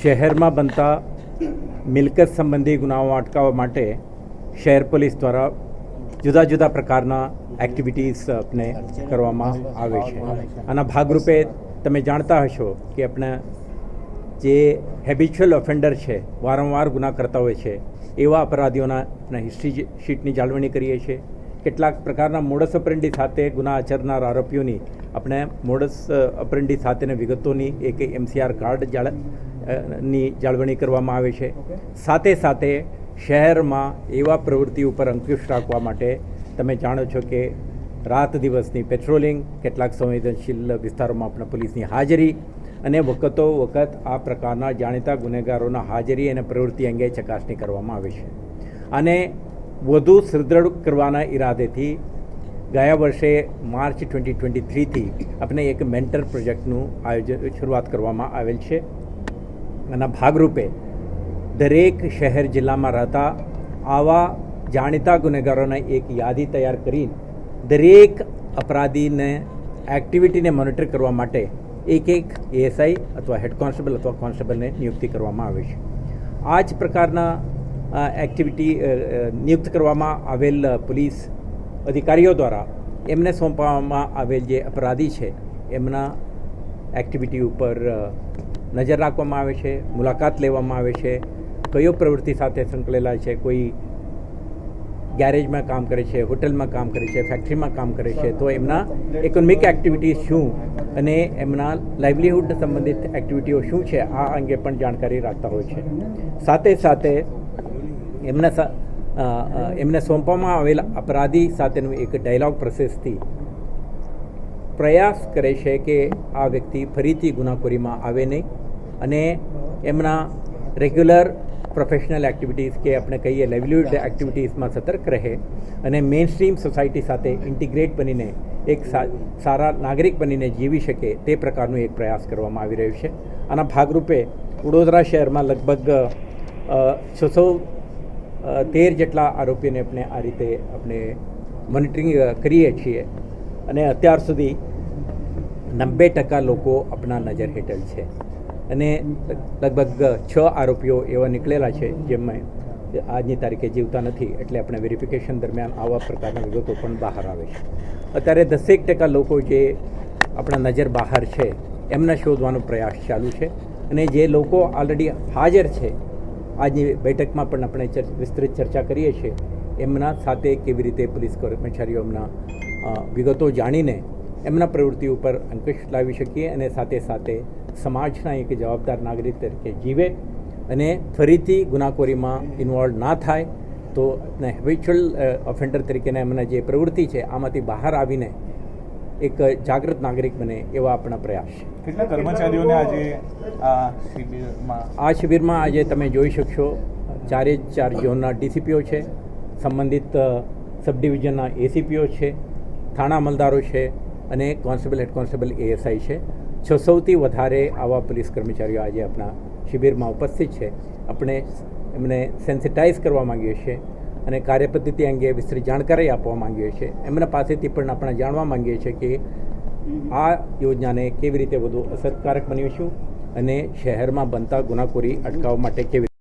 શહેરમાં બનતા મિલકત સંબંધી ગુનાઓ અટકાવવા માટે શહેર પોલીસ દ્વારા જુદા જુદા પ્રકારના એક્ટિવિટીઝ આપણે કરવામાં આવે છે. આના ભાગરૂપે તમે જાણતા હશો કે આપણે જે હેબિચ્યુઅલ ઓફેન્ડર છે વારંવાર ગુના કરતા હોય છે એવા અપરાધીઓના હિસ્ટ્રી શીટની જાળવણી કરીએ છીએ. કેટલાક પ્રકારના મોડસ અપરેન્ડી સાથે ગુના આચરનાર આરોપીઓની આપણે મોડસ અપરેન્ડી સાથેની વિગતોની એક એમસીઆર કાર્ડ જાળની જાળવણી કરવામાં આવે છે. સાથે સાથે શહેરમાં એવા પ્રવૃત્તિ ઉપર અંકુશ રાખવા માટે તમે જાણો છો કે રાત દિવસની પેટ્રોલિંગ કેટલાક સંવેદનશીલ વિસ્તારોમાં આપણા પોલીસની હાજરી અને વખતો વખત આ પ્રકારના જાણીતા ગુનેગારોના હાજરી અને પ્રવૃત્તિ અંગે ચકાસણી કરવામાં આવે છે. અને વધુ સુદૃઢ કરવાના ઈરાદેથી ગયા વર્ષે માર્ચ ટ્વેન્ટી ટ્વેન્ટી થ્રીથી આપણે એક મેન્ટર પ્રોજેક્ટનું આયોજન, શરૂઆત કરવામાં આવેલ છે. આના ભાગરૂપે દરેક શહેર જિલ્લામાં રહેતા આવા જાણીતા ગુનેગારોને એક યાદી તૈયાર કરી દરેક અપરાધીને, એક્ટિવિટીને મોનિટર કરવા માટે એક એક એએસઆઈ અથવા હેડ કોન્સ્ટેબલ અથવા કોન્સ્ટેબલને નિયુક્તિ કરવામાં આવે છે. આ જ પ્રકારના એક્ટિવિટી નિયુક્ત કરવામાં આવેલ પોલીસ અધિકારીઓ દ્વારા એમને સોંપવામાં આવેલ જે અપરાધી છે, એમના એક્ટિવિટી ઉપર નજર રાખવામાં આવે છે, મુલાકાત લેવામાં આવે છે, કયો પ્રવૃત્તિ સાથે સંકળેલા છે, કોઈ ગેરેજમાં કામ કરે છે, હોટલમાં કામ કરે છે, ફેક્ટરીમાં કામ કરે છે, તો એમના ઇકોનોમિક એક્ટિવિટીઝ શું અને એમના લાઇવલીહુડ સંબંધિત એક્ટિવિટીઓ શું છે, આ અંગે પણ જાણકારી રાખતા હોય છે. સાથે સાથે એમના એમને સોંપવામાં આવેલા અપરાધી સાથેનું એક ડાયલોગ પ્રોસેસથી પ્રયાસ કરે છે કે આ વ્યક્તિ ફરીથી ગુનાખોરીમાં આવે નહીં અને એમના રેગ્યુલર પ્રોફેશનલ એક્ટિવિટીઝ કે આપણે કહીએ લાઇવલીહુડ એક્ટિવિટીઝમાં સતર્ક રહે અને મેઇન સ્ટ્રીમ સોસાયટી સાથે ઇન્ટિગ્રેટ બનીને એક સારા નાગરિક બનીને જીવી શકે તે પ્રકારનો એક પ્રયાસ કરવામાં આવી રહ્યો છે. આના ભાગરૂપે વડોદરા શહેરમાં લગભગ છસો તેર જેટલા આરોપીઓને આપણે આ રીતે આપણે મોનિટરિંગ કરીએ છીએ. અને અત્યાર સુધી નબ્બે ટકા લોકો આપણા નજર હેઠળ છે. અને લગભગ છ આરોપીઓ એવા નીકળેલા છે જેમાં આજની તારીખે જીવતા નથી એટલે આપણે વેરિફિકેશન દરમિયાન આવા પ્રકારના વિગતો પણ બહાર આવે છે. અત્યારે દસેક ટકા લોકો જે આપણા નજર બહાર છે, એમને શોધવાનો પ્રયાસ ચાલુ છે અને જે લોકો ઓલરેડી હાજર છે, આજની બેઠકમાં પણ આપણે વિસ્તૃત ચર્ચા કરીએ છીએ, એમના સાથે કેવી રીતે પોલીસ કર્મચારીઓ એમના વિગતો જાણીને એમના પ્રવૃત્તિ ઉપર અંકુશ લાવી શકીએ અને સાથે સાથે સમાજના એક જવાબદાર નાગરિક તરીકે જીવે અને ફરીથી ગુનાખોરીમાં ઇન્વોલ્વ ના થાય તો હેબિચ્યુઅલ ઓફેન્ડર તરીકેના એમના જે પ્રવૃત્તિ છે આમાંથી બહાર આવીને એક જાગૃત નાગરિક બને એવા આપણા પ્રયાસ છે. કેટલા કર્મચારીઓને આજે આ શિબિરમાં? આ શિબિરમાં આજે તમે જોઈ શકશો ચારે ચાર ઝોનના ડીસીપીઓ છે સંબંધિત સબ ડિવિઝનના એસીપીઓ છે થાણા અમલદારો છે અને કોન્સ્ટેબલ હેડ કોન્સ્ટેબલ એએસઆઈ છે. છસોથી વધારે આવા પોલીસ કર્મચારીઓ આજે આપણા શિબિરમાં ઉપસ્થિત છે. આપણે એમને સેન્સિટાઇઝ કરવા માંગીએ છીએ અને કાર્યપદ્ધતિ અંગે વિસ્તૃત જાણકારી આપવા માંગીએ છીએ. એમના પાસેથી પણ આપણે જાણવા માંગીએ છીએ કે આ યોજનાને કેવી રીતે વધુ અસરકારક બનાવીશું અને શહેરમાં બનતા ગુનાખોરી અટકાવવા માટે કેવી